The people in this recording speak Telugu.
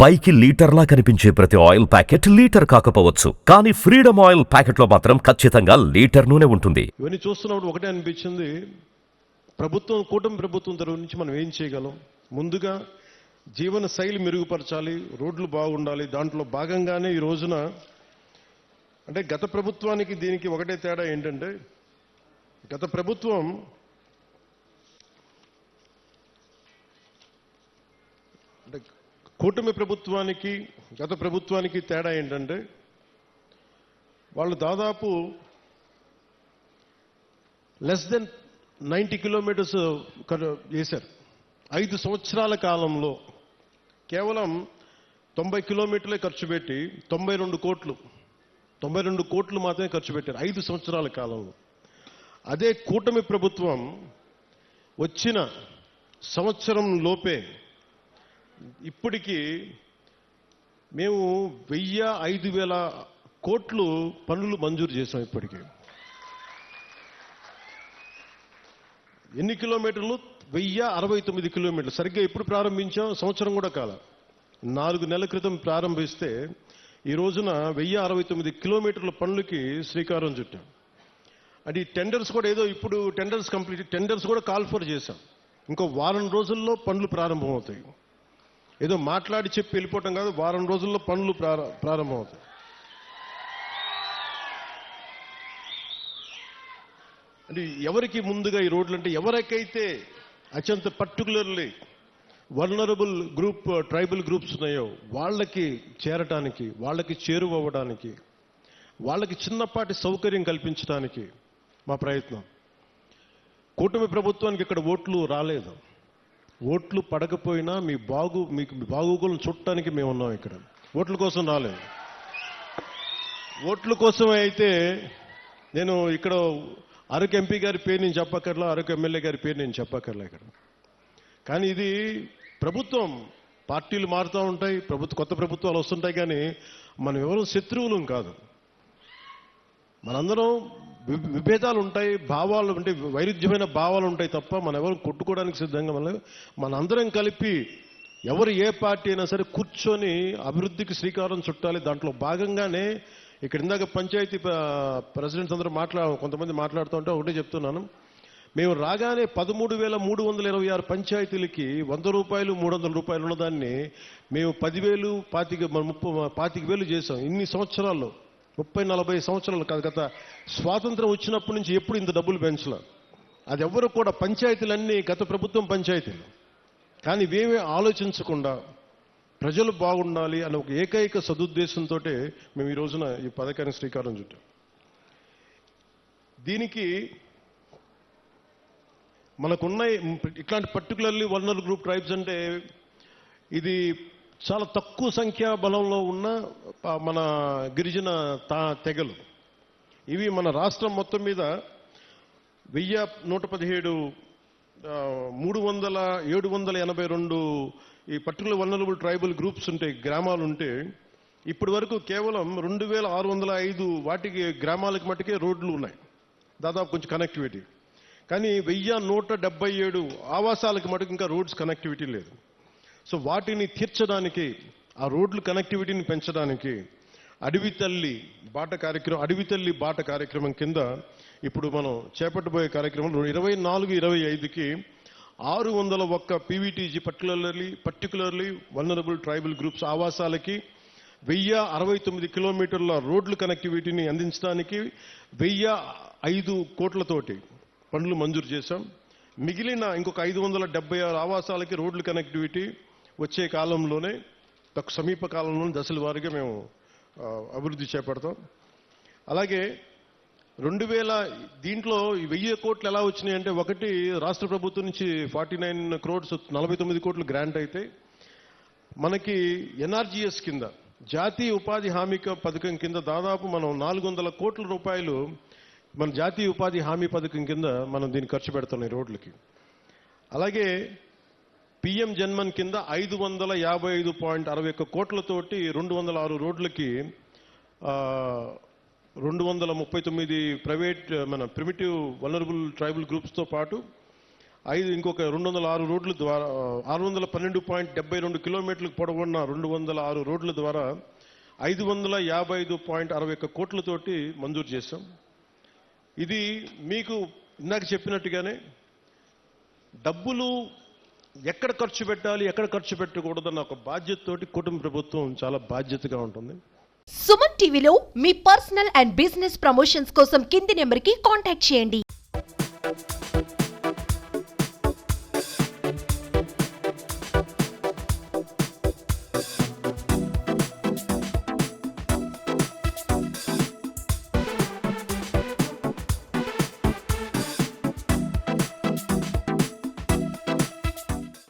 పైకి లీటర్లా కనిపించే ప్రతి ఆయిల్ ప్యాకెట్ లీటర్ కాకపోవచ్చు. కానీ ఫ్రీడమ్ ఆయిల్ ప్యాకెట్లో మాత్రం ఖచ్చితంగా లీటర్ నూనె ఉంటుంది. ఇవన్నీ చూస్తున్నప్పుడు ఒకటే అనిపించింది. ప్రభుత్వం కూటమి ప్రభుత్వం తరఫు నుంచి మనం ఏం చేయగలం? ముందుగా జీవన శైలి మెరుగుపరచాలి రోడ్లు బాగుండాలి. దాంట్లో భాగంగానే ఈ రోజున అంటే గత ప్రభుత్వానికి దీనికి ఒకటే తేడా ఏంటంటే గత ప్రభుత్వం కూటమి ప్రభుత్వానికి గత ప్రభుత్వానికి తేడా ఏంటంటే వాళ్ళు దాదాపు లెస్ దెన్ నైంటీ కిలోమీటర్స్ చేశారు. ఐదు సంవత్సరాల కాలంలో కేవలం తొంభై కిలోమీటర్లే ఖర్చు పెట్టి తొంభై రెండు కోట్లు తొంభై రెండు కోట్లు మాత్రమే ఖర్చు పెట్టారు ఐదు సంవత్సరాల కాలంలో. అదే కూటమి ప్రభుత్వం వచ్చిన సంవత్సరం లోపే ఇప్పటికీ మేము వెయ్యి ఐదు వేల కోట్లు పనులు మంజూరు చేసాం ఇప్పటికీ. ఎన్ని కిలోమీటర్లు? వెయ్యి అరవై తొమ్మిది కిలోమీటర్లు. సరిగ్గా ఎప్పుడు ప్రారంభించాం? సంవత్సరం కూడా కాల. నాలుగు నెలల క్రితం ప్రారంభిస్తే ఈ రోజున వెయ్యి అరవై తొమ్మిది కిలోమీటర్ల పనులకి శ్రీకారం చుట్టాం. అది టెండర్స్ కూడా ఏదో ఇప్పుడు టెండర్స్ కంప్లీట్ టెండర్స్ కూడా కాల్ ఫర్ చేశాం. ఇంకో వారం రోజుల్లో పనులు ప్రారంభమవుతాయి. ఏదో మాట్లాడి చెప్పి వెళ్ళిపోవటం కాదు వారం రోజుల్లో పనులు ప్రారంభమవుతాయి. అంటే ఎవరికి ముందుగా ఈ రోడ్లు అంటే ఎవరికైతే అత్యంత particularly vulnerable group tribal groups ఉన్నాయో వాళ్ళకి చేరటానికి వాళ్ళకి చేరువవ్వడానికి వాళ్ళకి చిన్నపాటి సౌకర్యం కల్పించడానికి మా ప్రయత్నం. కూటమి ప్రభుత్వానికి ఇక్కడ ఓట్లు రాలేదు. ఓట్లు పడకపోయినా మీ బాగు మీకు బాగోగులను చుట్టానికి మేము ఉన్నాం ఇక్కడ. ఓట్ల కోసం రాలేదు. ఓట్ల కోసం అయితే నేను ఇక్కడ అరకు ఎంపీ గారి పేరు నేను చెప్పక్కర్లా అరకు ఎమ్మెల్యే గారి పేరు నేను చెప్పక్కర్లా ఇక్కడ. కానీ ఇది ప్రభుత్వం. పార్టీలు మారుతూ ఉంటాయి ప్రభుత్వ కొత్త ప్రభుత్వాలు వస్తుంటాయి కానీ మనం ఎవరూ శత్రువులం కాదు. మనందరం విభేదాలు ఉంటాయి భావాలు అంటే వైరుధ్యమైన భావాలు ఉంటాయి తప్ప మనం ఎవరు కొట్టుకోవడానికి సిద్ధంగా మన మనందరం కలిపి ఎవరు ఏ పార్టీ అయినా సరే కూర్చొని అభివృద్ధికి శ్రీకారం చుట్టాలి. దాంట్లో భాగంగానే ఇక్కడ ఇందాక పంచాయతీ ప్రెసిడెంట్స్ అందరూ మాట్లా కొంతమంది మాట్లాడుతూ ఉంటే ఒకటే చెప్తున్నాను. మేము రాగానే పదమూడు వేల మూడు వందల ఇరవై ఆరు పంచాయతీలకి వంద రూపాయలు మూడు వందల రూపాయలు ఉన్నదాన్ని మేము పదివేలు పాతిక ముప్పై పాతిక వేలు చేసాం ఇన్ని సంవత్సరాల్లో. ముప్పై నలభై సంవత్సరాలు కాదు గత స్వాతంత్రం వచ్చినప్పటి నుంచి ఎప్పుడు ఇంత డబ్బులు పెంచలే. అది ఎవరు కూడా పంచాయతీలన్నీ గత ప్రభుత్వం పంచాయతీలు. కానీ ఇవేమీ ఆలోచించకుండా ప్రజలు బాగుండాలి అనే ఒక ఏకైక సదుద్దేశంతో మేము ఈ రోజున ఈ పథకానికి శ్రీకారం చుట్టాం. దీనికి మనకున్న ఇట్లాంటి పర్టికులర్లీ వర్నల్ గ్రూప్ ట్రైబ్స్ అంటే ఇది చాలా తక్కువ సంఖ్యా బలంలో ఉన్న మన గిరిజన తా తెగలు. ఇవి మన రాష్ట్రం మొత్తం మీద వెయ్యి నూట పదిహేడు మూడు వందల ఏడు వందల ఎనభై రెండు ఈ పర్టికులర్ వల్నరబుల్ ట్రైబల్ గ్రూప్స్ ఉంటాయి గ్రామాలు ఉంటే ఇప్పటి వరకు కేవలం రెండు వేల ఆరు వందల ఐదు వాటికి గ్రామాలకు మట్టుకే రోడ్లు ఉన్నాయి. దాదాపు కొంచెం కనెక్టివిటీ కానీ వెయ్యి నూట డెబ్బై ఏడు ఆవాసాలకు మటుకు ఇంకా రోడ్స్ కనెక్టివిటీ లేదు. సో వాటిని తీర్చడానికి ఆ రోడ్లు కనెక్టివిటీని పెంచడానికి అడవి తల్లి బాట కార్యక్రమం అడవి తల్లి బాట కార్యక్రమం కింద ఇప్పుడు మనం చేపట్టబోయే కార్యక్రమం ఇరవై నాలుగు ఇరవై ఐదుకి ఆరు వందల ఒక్క PVTG particularly particularly vulnerable tribal groups ఆవాసాలకి వెయ్యి అరవై తొమ్మిది కిలోమీటర్ల రోడ్లు కనెక్టివిటీని అందించడానికి వెయ్యి ఐదు కోట్లతోటి పనులు మంజూరు చేశాం. మిగిలిన ఇంకొక ఐదు వందల డెబ్బై ఆరు ఆవాసాలకి రోడ్లు కనెక్టివిటీ వచ్చే కాలంలోనే తక్కువ సమీప కాలంలోనే దశల వారీగా మేము అభివృద్ధి చేపడతాం. అలాగే రెండు వేల దీంట్లో వెయ్యి కోట్లు ఎలా వచ్చినాయి అంటే ఒకటి రాష్ట్ర ప్రభుత్వం నుంచి ఫార్టీ నైన్ క్రోడ్స్ నలభై తొమ్మిది కోట్లు గ్రాంట్ అయితే మనకి ఎన్ఆర్జీఎస్ కింద జాతీయ ఉపాధి హామీ పథకం కింద దాదాపు మనం నాలుగు వందల కోట్ల రూపాయలు మన జాతీయ ఉపాధి హామీ పథకం కింద మనం దీన్ని ఖర్చు పెడుతున్నాం రోడ్లకి. అలాగే పిఎం జన్మన్ కింద ఐదు వందల యాభై ఐదు పాయింట్ అరవై ఒక్క కోట్లతోటి రెండు వందల ఆరు రోడ్లకి రెండు వందల ముప్పై తొమ్మిది ప్రైవేట్ మన ప్రిమిటివ్ వలనరబుల్ ట్రైబల్ గ్రూప్స్తో పాటు ఐదు ఇంకొక రెండు వందల ఆరు రోడ్ల ద్వారా ఆరు వందల పన్నెండు పాయింట్ డెబ్బై రెండు కిలోమీటర్లకు పొడవున్న రెండు వందల ఆరు రోడ్ల ద్వారా ఐదు వందల యాభై ఐదు పాయింట్ అరవై ఒక్క కోట్లతోటి మంజూరు చేశాం. ఇది మీకు ఇందాక చెప్పినట్టుగానే డబ్బులు ఎక్కడ ఖర్చు పెట్టాలి ఎక్కడ ఖర్చు పెట్టకూడదన్న ఒక బాధ్యతతోటి కుటుంబ ప్రభుత్వం చాలా బాధ్యతగా ఉంటుంది. సుమన్ టీవీలో మీ పర్సనల్ అండ్ బిజినెస్ ప్రమోషన్స్ కోసం కింది నెంబర్కి కాంటాక్ట్ చేయండి.